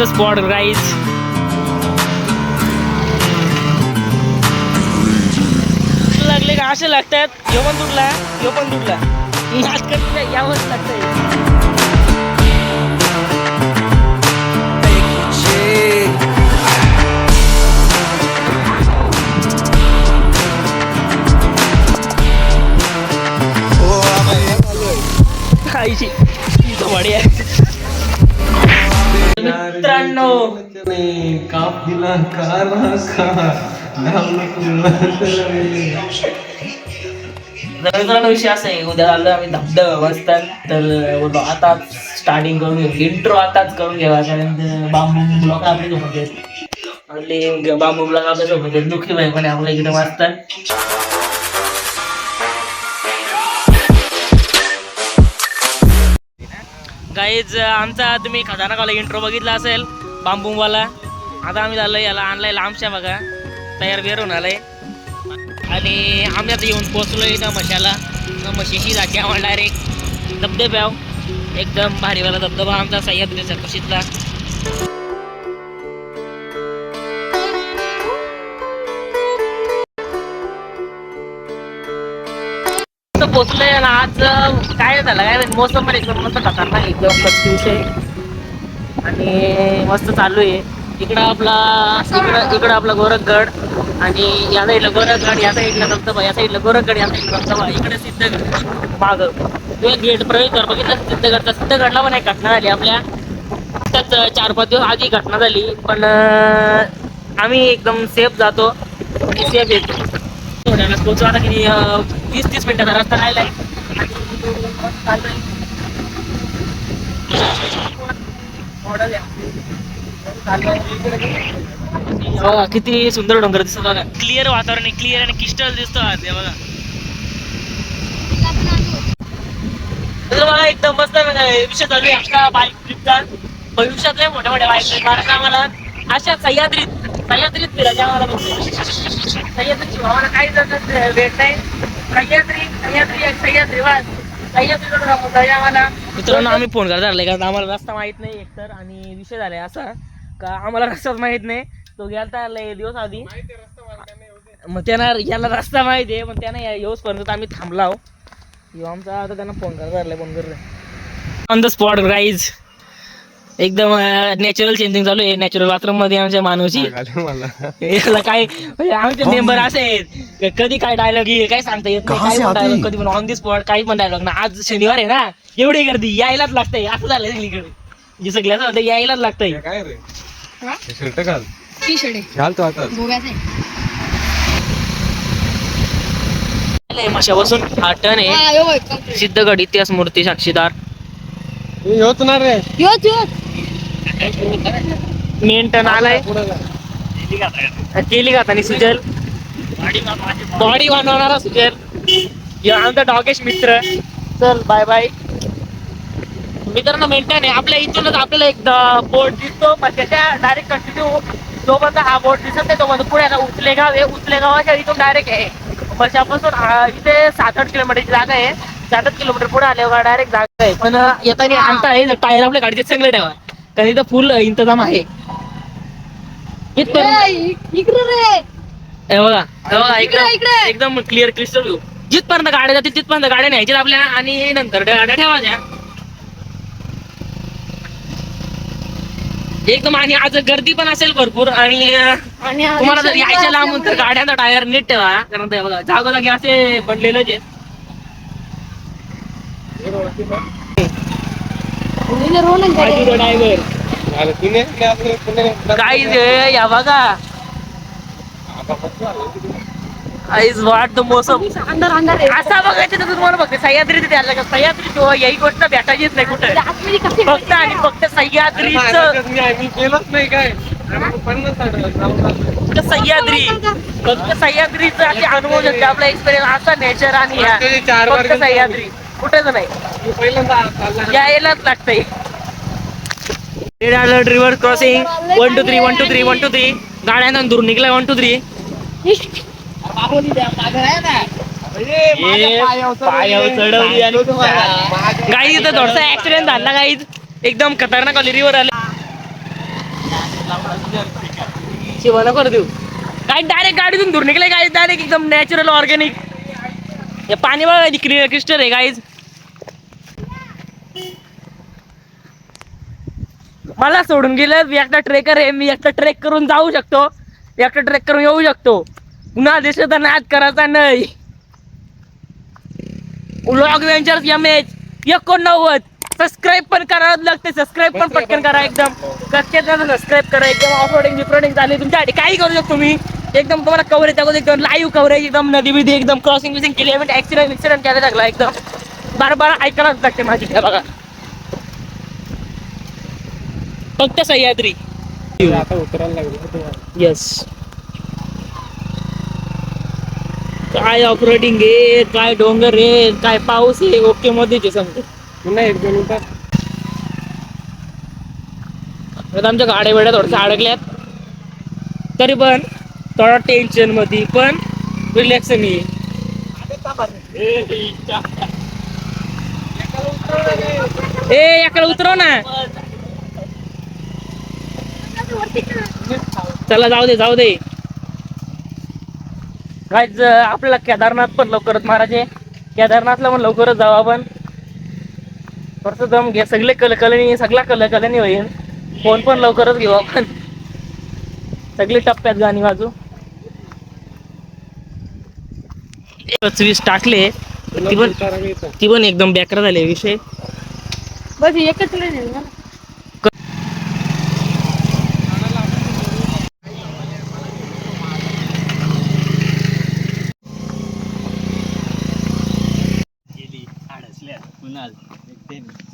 The spot guys लागले का? असे लागतात. यो पण तुटला. यो पण तुटला. नाच करते यावंच लागतंय. आईची आहे. मित्रांनो. काप दिला का मित्रांनो विषय असा आहे उद्या आलो आम्ही धबधबा बसतात तर आताच आता स्टार्टिंग करून घेऊ. इंट्रो आताच करून घ्यावा कारण बांबू ब्लॉक आपले झोपत आहेत. आपले बांबू ब्लॉक आपल्या झोपत आहेत. दुखी भाई पण आपल्या इकडे वाचतात गाईज आमचा तुम्ही खजाना कॉलेज इंट्रो बघितला असेल बांबूवाला. आता आम्ही झालं याला आणलाय लांबशा बघा. तयार बेर होऊन आहे आणि आम्ही आता येऊन पोचलो आहे ना मशाला ना मशीशी जाते आम्हाला डायरेक्ट धबधब्याव एकदम भारीवाला धबधबा आमचा सह्याद्रीचा कुशीतला. पोचलोय ना आज काय झालं काय मोसम पण एकदम मस्त खतरनाक एकदम मस्त आणि मस्त चालू आहे. इकडं आपला इकडं इकडं आपला गोरखगड आणि या साईडला गोरखगड या साईडला धबधबा या साईडला गोरखगड या साईडला धबधबा. इकडे सिद्धगड माग. गेट प्रवेश कर बघितलं सिद्धगडचा सिद्धगडला पण एक घटना झाली आपल्या. त्याच चार पाच दिवस आधी घटना झाली पण आम्ही एकदम सेफ जातो सेफ येतो. थोड्या पोचू आता किती वीस तीस मिनिटाचा रस्ता राहिला बघा हो, किती सुंदर डोंगर दिसत बघा. क्लिअर वातावरण आहे क्लिअर आणि क्रिस्टल दिसतो आज बघा. तर बघा एकदम मस्त विषय चालू आहे आमच्या बाईक ट्रिपचा भविष्यातले मोठ्या मोठ्या बाईक ट्रिप कारण आम्हाला. अशा सह्याद्रीत सह्याद्रीत फिरायचे आम्हाला सह्याद्रीची आम्हाला काही जर भेट नाही. सह्याद्री सह्याद्री सह्याद्री वास. सह्याद्रीकडून आपण आम्हाला. मित्रांनो आम्ही फोन करत आले कारण आम्हाला रस्ता माहीत नाही एकतर आणि विषय झालाय असा. का आम्हाला रस्ताच माहीत नाही. तो गेलता लय दिवस आधी. मग त्यांना याला रस्ता माहिती आहे पण त्यांना येऊस पर्यंत आम्ही थांबलाव आमचा आता त्यांना फोन करत आला फोन करत ऑन द स्पॉट राईज एकदम नॅचरल चेंजिंग चालू आहे. नॅचरल बाथरूममध्ये आमच्या मानवची याला काय म्हणजे आमचे मेंबर असे आहेत. कधी काय डायलॉग येईल काय सांगता येत नाही. काय डायलॉग कधी पण ऑन दी स्पॉट काही पण डायलॉग ना आज शनिवार आहे ना. एवढी गर्दी यायलाच लागतंय. असं झालंय सगळीकडे. जे सगळ्याच होतं यायलाच लागतंय. काय रे? हा? शर्ट घाल. टी शर्ट आहे. घाल तो आता. गोव्याचं आहे. माशा बसून हा टन आहे हा. सिद्धगड इतिहास मूर्ती साक्षीदार. होत ना रे. योच, योच. मेन आलाय. केली का सुजल? बॉडी बनवणारा सुजल. आमचा डॉगेश मित्र. चल बाय बाय मित्रांनो मेंटेन आहे. आपल्या इथूनच आपल्याला एक बोर्ड दिसतो. पण त्याच्या डायरेक्ट कंटिन्यू जोपर्यंत हा बोर्ड दिसत नाही तोपर्यंत पुढे उचलेगाव आहे. उचलेगावाच्या इथून डायरेक्ट आहे. वर्षापासून इथे सात आठ किलोमीटरची जागा आहे. सात आठ किलोमीटर पुढे आल्यावर डायरेक्ट जागा आहे. पण येताना आणता आहे टायर आपल्या गाडीचे चांगले ठेवा कारण इथं फुल इंतजाम आहे. हे बघा हे बघा एकदम क्लिअर क्रिस्टल जिथपर्यंत गाड्या जातील तिथपर्यंत गाड्या न्यायच्या आपल्या आणि नंतर गाड्या ठेवायच्या. एकदम आणि आज गर्दी पण असेल भरपूर आणि तुम्हाला जर यायच्या लांबून तर गाड्यांचा टायर नीट ठेवा. कारण बघा जागोजागी असे पडलेलेच आहेत या बघा. आईज वाट द मोसम अंधार अंधार आहे. असा बघायचं तर तुम्हाला फक्त सह्याद्री तिथे आलं का सह्याद्री तो याही गोष्ट भेटायचीच नाही कुठे. फक्त आणि फक्त सह्याद्रीच नाही, मी केलंच नाही काय. सह्याद्री. फक्त सह्याद्रीचा अनुभव आपला एक्सपिरियन्स असा नेचर आणि फक्त सह्याद्री. कुठेच नाही पहिल्यांदा यायलाच लागतंय. Red alert river crossing one two three one two three one two three गाड्यांना दूर निघलाय वन टू थ्री गाई इथं थोडासा ऍक्सिडेंट झाला गाईज एकदम खतरनाक आली रिव्हर आले. शिवाला कर देऊ. काय डायरेक्ट गाडीतून दूर निघले काय डायरेक्ट एकदम नॅचरल ऑर्गॅनिक हे पाणी बघा क्लिअर क्रिस्टल आहे गाईज मला सोडून गेलं मी एकटा ट्रेकर आहे मी एकटा ट्रेक करून जाऊ शकतो. एकटा ट्रेक करून येऊ शकतो. पुन्हा देशाचा नाद करायचा नाही. व्लॉग वेंचर्स एम एच एकोणनव्वद. सबस्क्राईब पण करावं लागते सबस्क्राईब पण पटकन करा एकदम. सबस्क्राईब करा एकदम ऑफरोडिंग बिफरोडिंग झाली. तुमच्यासाठी काही करू शकतो मी. एकदम तुम्हाला कव्हरेज दाखवतो एकदम लाईव्ह कव्हरेज एकदम नदी बिदी एकदम क्रॉसिंग बिसिंग केली. आहे ऍक्सिडेंट ऍक्सिडेंट करायला लागला एकदम. बार बार ऐकायलाच लागते माझी बघा. फक्त सह्याद्री. आता उतरायला लागलो येस काय ऑपरेटिंग आहे? काय डोंगर आहे? काय पाऊस आहे? ओके मध्येच आहे समजा. पुन्हा एक दोन उतार आता आमच्या गाड्या वेड्या थोड्याशा अडकल्यात. तरी पण थोडा टेन्शनमध्ये पण रिलॅक्स मी. ए याकडे उतरव ना. चला जाऊ दे जाऊ दे. गाईज आपल्याला केदारनाथ पण लवकरच महाराज. आहे केदारनाथला पण लवकरच जाऊ आपण. परत दम घ्या सगळे कल कलनी सगळा कल कलनी होईल. फोन पण लवकरच घेऊ आपण. सगळी टप्प्यात गाणी वाजू. वीस टाकले. ती पण. ती पण एकदम बेकार झाले विषय. बस एकच लेन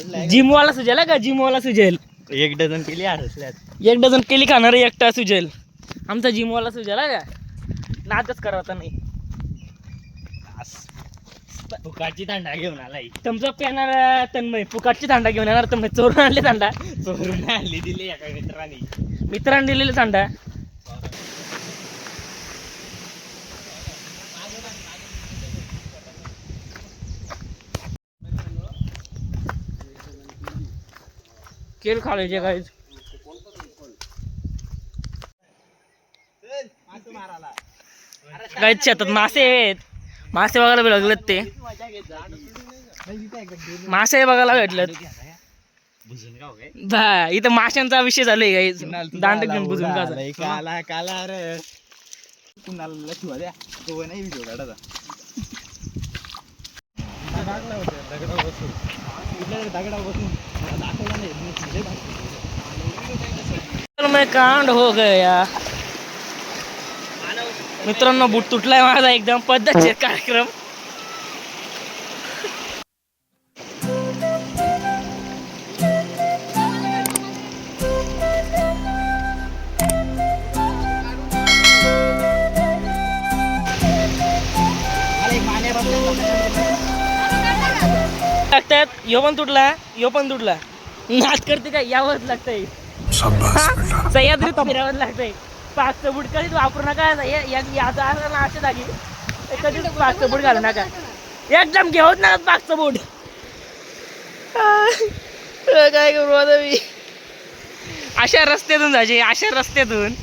जिम वाला सुजेल का? जिम वाला सुजेल. एक डझन केली एक डझन केली खाणार एकटा सुजेल. आमचा जिम वाला सुजेल का? नादच करावता नाही. फुकाची तांडा घेऊन आलाय. तुमचा पेनार तन्मय. फुकाटची थांडा घेऊन येणार तन्मय. चोरून आणले थांडा चोरून आणली दिली एका मित्राने. मित्रांनी दिलेले थांडा केल खालायचे काहीच काहीच शेतात मासे आहेत. मासे बघायला भेटलेत ते. मासे बघायला भेटलेत. इथं माशांचा विषय झालाय आहे दांड घेऊन बुजून का काला काला रे कुणाला शिवा द्या तो नाही व्हिडिओ काढायचा दगडा बसून दगडा बसून मैं कांड हो गया मित्रांनो बूट तुटलाय माझा एकदम पद्धतशीर कार्यक्रम. लागतात यो पण तुटला यो पण तुटला. नाच करते काय यावंच लागतंय. हा? सह्याद्रीत फिरावं लागतंय. पाचचं बूट कधीच वापरू नका. याचा असं ना अशा जागी. ते कधीच पाचचं बूट घालू नका. एकदम घेऊच नका पाचचं बूट. काय करू आता मी? अशा रस्त्यातून जायचे अशा रस्त्यातून.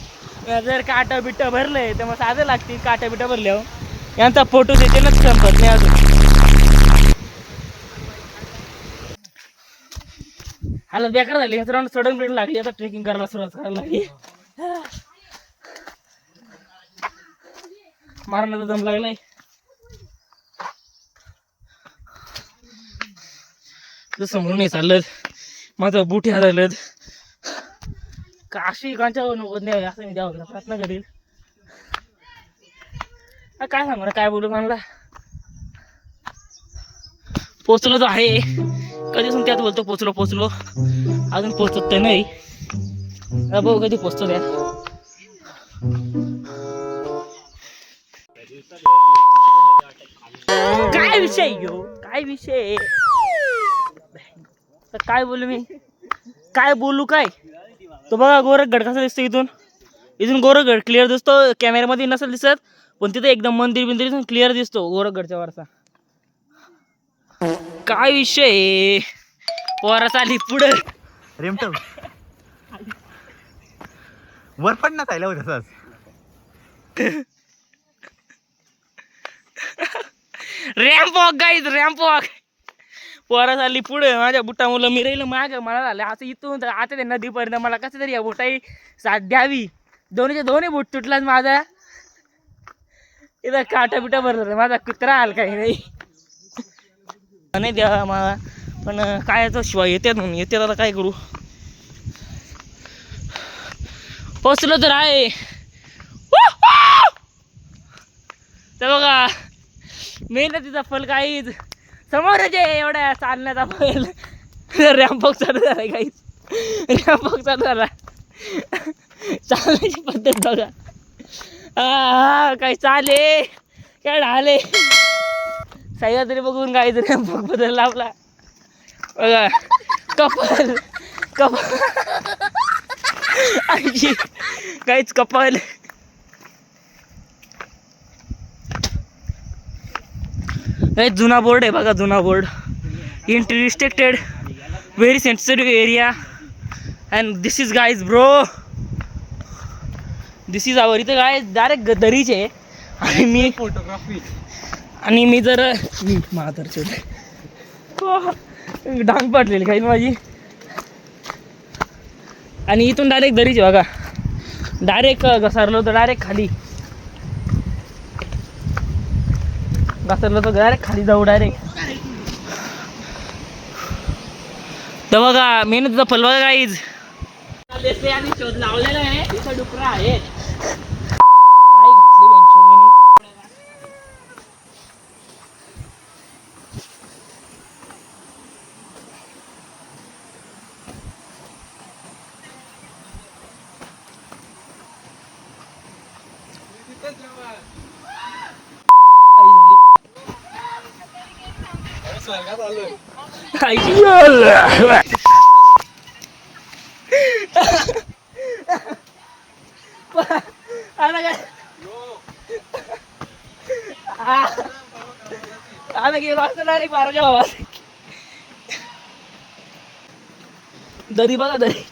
जर काटा बिट्टा भरलंय तर मग साधं लागतील. काटा बिट्टा भरल्यावर. यांचा फोटो देतेनच संपत नाही अजून. हालत बेकार झाली. राऊंड सडन ब्रेड लागली. आता ट्रेकिंग करायला सुरुवात करायला लागली. मारण्याचा दम लागलाय. जसं म्हणून नाही चाललं. माझं बुटी हरलं काशी कांच्या नको द्यावे असं मी द्यावं प्रयत्न करील काय सांगणार काय बोलू मला पोचलो तर आहे. कधीपासून त्यात बोलतो पोचलो पोचलो. अजून पोचत तर नाही. भाऊ बघू कधी पोचतो त्या काय विषय घेऊ काय विषय तर काय बोलू मी? काय बोलू काय? तो बघा गोरखगड कसा दिसतो इथून. इथून गोरखगड क्लिअर दिसतो. कॅमेऱ्यामध्ये नसेल दिसत पण तिथे एकदम मंदिर बिंदिर इथून क्लिअर दिसतो गोरखगडच्या वरचा. काय विषय आहे? पोरा चाली पुढं. रेमटव वर पण ना चालला होता ramp walk guys ramp walk पोरा झाली पुढे. माझ्या बुटा मुलं मी राहिलं माग. मला झालं असं इथून तर आता त्या नदीपर्यंत मला कसं तरी या बुटाही साथ द्यावी. दोन्हीचे दोन्ही बुट तुटलाच माझा. इथं काटा बिटा भरलं माझा कुत्रा आला काही नाही. नाही द्या मला पण काय तो शिवाय येते म्हणून. येते त्याला काय करू? पोचलो तर आहे. तर बघा मेहनतीचा फल काहीच. समोरच आहे एवढ्या चालण्याचा फल. रॅम्पॉक चालू झाला काहीच रॅम्पॉक चालू झाला. चालण्याची पद्धत बघा. हा काय चाले काय ढाले सह्याद्री बघून काहीतरी बदल लावला. बघा कपल कपल. आणखी काहीच कपल. काही जुना बोर्ड आहे बघा जुना board. Entry restricted very sensitive area and this is guys bro this is our इथं गाय डायरेक्ट दरीचे आहे आणि मी फोटोग्राफी आणि मी जर मी महादरचे हो. डांग पाटलेली काही माझी. आणि इथून डायरेक्ट दरीच बघा. डायरेक्ट घसरलो तर डायरेक्ट खाली. घसरलो तर डायरेक्ट खाली जाऊ डायरेक्ट तर बघा मेहनतीचा फल बघा काहीच आणि शोध लावलेला आहे. तिथं डुकरा आहे काय घातली बेंचवर आई झाली स्वर्गात आता काय आता गेलो असतं डायरेक्ट बाराच्या भावात दरी बघा दरी.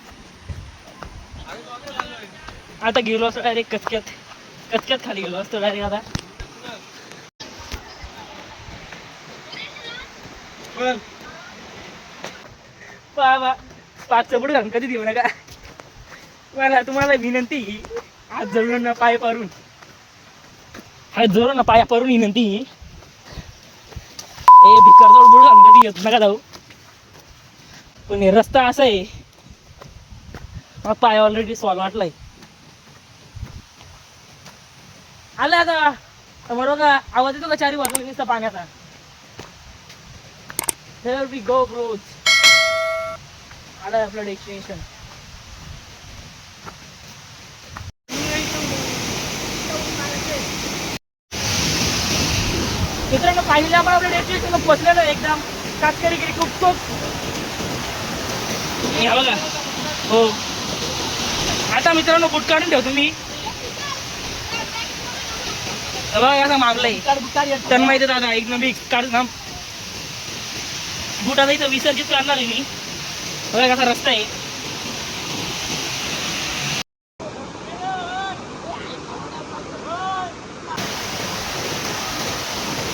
आता गेलो असतो डायरेक्ट कचक्यात. कचक्यात खाली गेलो असतो डायरेक्ट आता. पण. बाबा पाच चपड घालून कधी देऊ नका. मला तुम्हाला विनंती हात जोडून ना पाय पारून हात जळून ना पाय पारून विनंती ए भिकार जोड बुड घालून कधी येत नका जाऊ. पण हे रस्ता असा आहे. मला पाय ऑलरेडी सॉल्व वाटलाय. आला आता. म्हणू का आवाज येतो का चारी वाजून नुसता पाण्याचा? There we go, bros. आला आपलं डेस्टिनेशन मित्रांनो फायनली आपण आपल्या डेस्टिनेशन पोहोचलेलो एकदम कातकरी गिरी खूप खूप. हे बघा. हो. आता मित्रांनो बुट काढून ठेवतो मी. हे बघा असा मागलाय तन्मय ते दादा एक नंबर काढ ना बुट इथं विसर्जित करणार आहे मी. बघा कसा रस्ता आहे.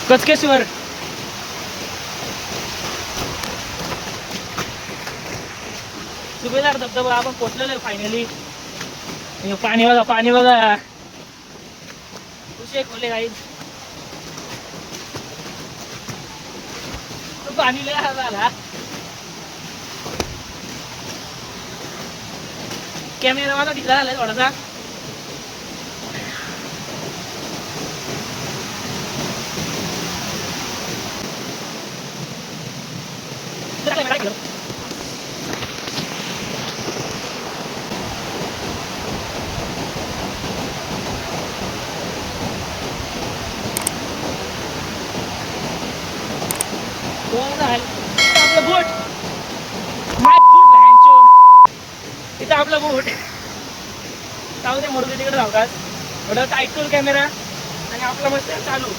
कचकेश्वर. सुभेदार धबधबा आपण पोचलेलो आहे फायनली पाणी बघा पाणी बघा. खुशी खोले काही पाणी लय झाला कॅमेरावाला ढिला झालाय थोडासा जरा camera इकडं. दोन झाले. आपलं बोट माय बोट लहानचो आपलं बोट जाऊ दे मोडू तिकडे का थोडं टाईट कॅमेरा आणि आपला मस्त चालू.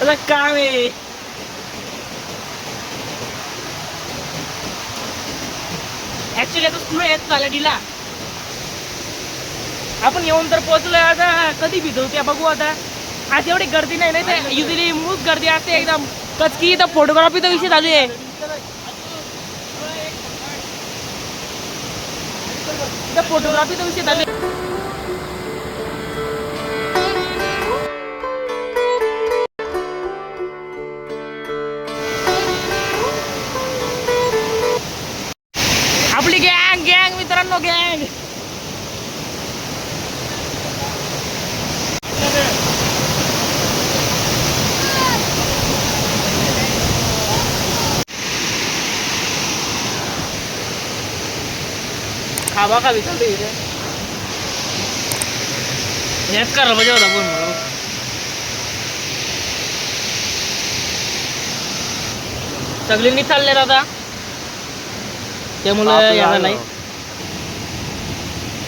आता काम आहे. ऍक्च्युली आता स्लो येत झाला ढिला आपण येऊन तर पोहोचलोय आता. कधी भिजवू त्या बघू आता. आज एवढी गर्दी नाही नाही तर युजली मूक गर्दी असते एकदम. कचकी तर फोटोग्राफीचा विषय चालू आहे. फोटोग्राफीचा विषय चालू आहे. खावा खावी चालू आहे. हेच करा पाहिजे होता फोन मला. सगळ्यांनी चालले आता त्यामुळे याला नाही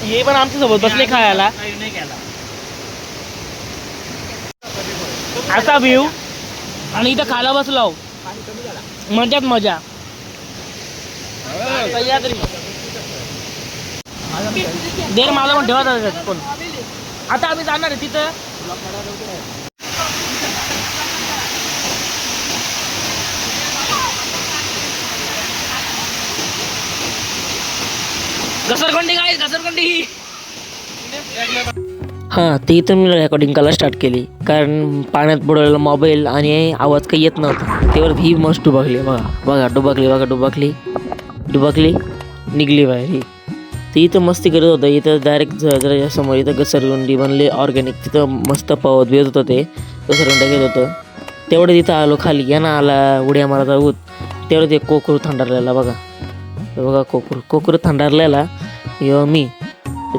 हे पण आमच्यासोबत बसले खायला. असा व्ह्यू आणि इथं खायला बसलो. मजाच मजा. सह्याद्री देर माझा पण ठेवा कोण? आता आम्ही जाणार आहे तिथं. घसरगंडी काय घसरगंडी. हां ते इथं मी रेकॉर्डिंग करायला स्टार्ट केली. कारण पाण्यात बुडवलेला मोबाईल आणि आवाज काही येत नव्हता. त्यावर ही मस्त डुबकली बघा. बघा डुबकली बघा डुबकली. डुबकली. निघली बाहेर ही. ते इथं मस्ती करत होतं. इथं डायरेक्ट जरा समोर इथं घसरगुंडी बनले. ऑर्गॅनिक तिथं मस्त पावत भेट होतं ते. घसरगुंड्या घेत होतं. तेवढं तिथं आलो खाली. यानं आला उड्या मारत आहोत तेवढं ते कोकरू थंडारलेला बघा. बघा कोकरू. कोकरू थंडारलेला यो मी.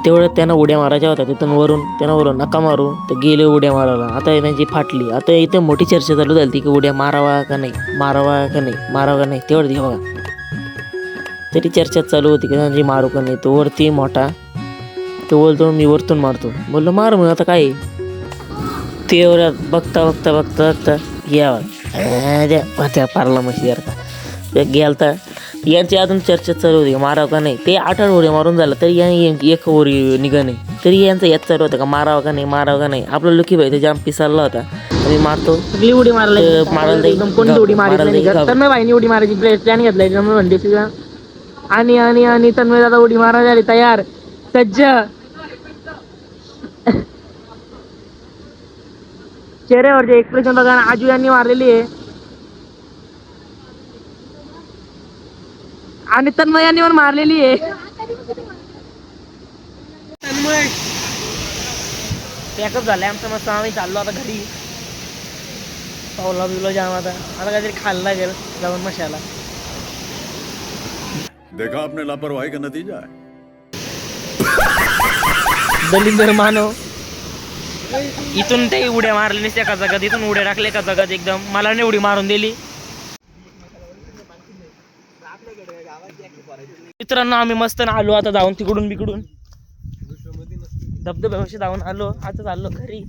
तेवढं त्यांना उड्या मारायच्या होत्या. तिथून वरून त्यांना वरून नका मारू. तर गेले उड्या मारायला. आता त्यांची फाटली. आता इथं मोठी चर्चा चालू झाली की उड्या मारावा का नाही? मारावा का नाही? मारावा का नाही? तेवढं ती बघा. तरी चर्चा चालू होती की त्यांची मारू का नाही तो वरती मोठा. तो बोलतो मी वरतून मारतो. बोललो मार मग आता काय ते बघता बघता बघता बघता या. त्या पारला म्हशी यार का. गेलता. यांची अजून चर्चा चालू होती मारावं का नाही? ते आठ आठ मारून झालं तरी या एक उडी निघा नाही. तरी यांचं याच चालू होतं का मारावं का नाही मारावं का नाही? आपला लुकी भाई ते जाम पिसाळला होता. मी मारतो. उडी मारायला. एकदम कोणती उडी मारली मारायला भाईनी उडी मारायची. प्लॅन घेतलाय म्हणते आणि आणि आणि तन्मय दादा उडी मारा झाली तयार. सज्ज. चेहऱ्यावरचे एक्सप्रेशन बघा आजू यांनी मारलेली आहे. आणि तन्मय यांनी पण मारलेली आहे. तन्मय. पॅकअप झालंय आमचं मस्त आम्ही चाललो आता घरी. पावला बिवला जाम आता. आता काहीतरी खायला लागेल जाऊन मशाला. देखा आपने लापरवाही का नतीजा है। दलिंदर मानव इथून ते उड्या मारले नसत्या का जगात? इथून उड्या टाकले का जगात एकदम? मला नाही उडी मारून दिली. मित्रांनो आम्ही मस्त ना आलो आता जाऊन तिकडून बिकडून. धबधब्यापाशी जाऊन आलो. आता चाललो घरी.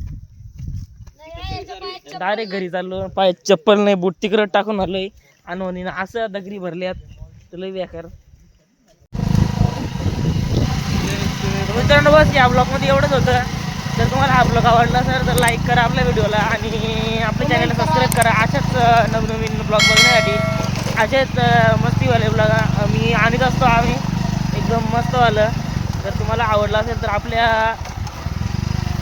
डायरेक्ट घरी चाललो. पाय चप्पल नाही बूट तिकडं टाकून आलोय. आणि असं दगरी भरल्यात. तुला बेकार. मित्रांनो बस या ब्लॉगमध्ये एवढंच होतं. जर तुम्हाला हा ब्लॉग आवडला असेल तर लाईक करा आपल्या व्हिडिओला आणि आपल्या चॅनलला सबस्क्राईब करा. अशाच नवनवीन ब्लॉग बघण्यासाठी. असेच मस्तीवाले ब्लॉग मी आणत असतो आम्ही. एकदम मस्तवालं. जर तुम्हाला आवडलं असेल तर आपल्या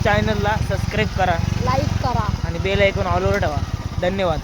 चॅनलला सबस्क्राईब करा. लाईक करा. आणि बेल ऐकून ऑल ओव्हर ठेवा. धन्यवाद.